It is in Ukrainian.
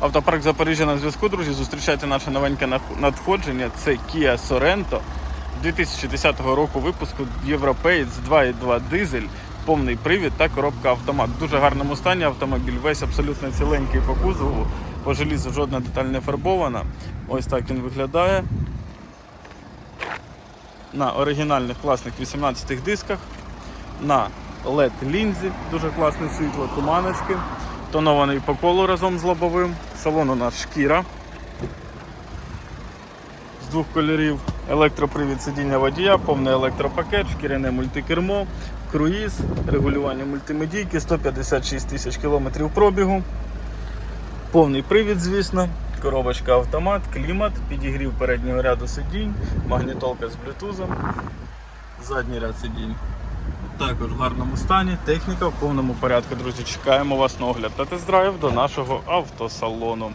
Автопарк Запоріжжя на зв'язку, друзі. Зустрічайте наше новеньке надходження. Це Kia Sorento 2010 року випуску Європеєць 2.2 дизель, повний привід та коробка автомат. В дуже гарному стані автомобіль, весь абсолютно ціленький по кузову, по желізу жодна деталь не фарбована. Ось так він виглядає. На оригінальних класних 18 дисках, на LED лінзі, дуже класне світло, туманочки, тонований по колу разом з лобовим. Салон у нас шкіра з двох кольорів. Електропривід сидіння водія, повний електропакет, шкіряне мультикермо, круїз, регулювання мультимедійки, 156 тисяч кілометрів пробігу. Повний привід, звісно, коробочка автомат, клімат, підігрів переднього ряду сидінь, магнітолка з блютузом, задній ряд сидінь. Також в гарному стані, техніка в повному порядку, друзі. Чекаємо вас на огляд та тест-драйв до нашого автосалону.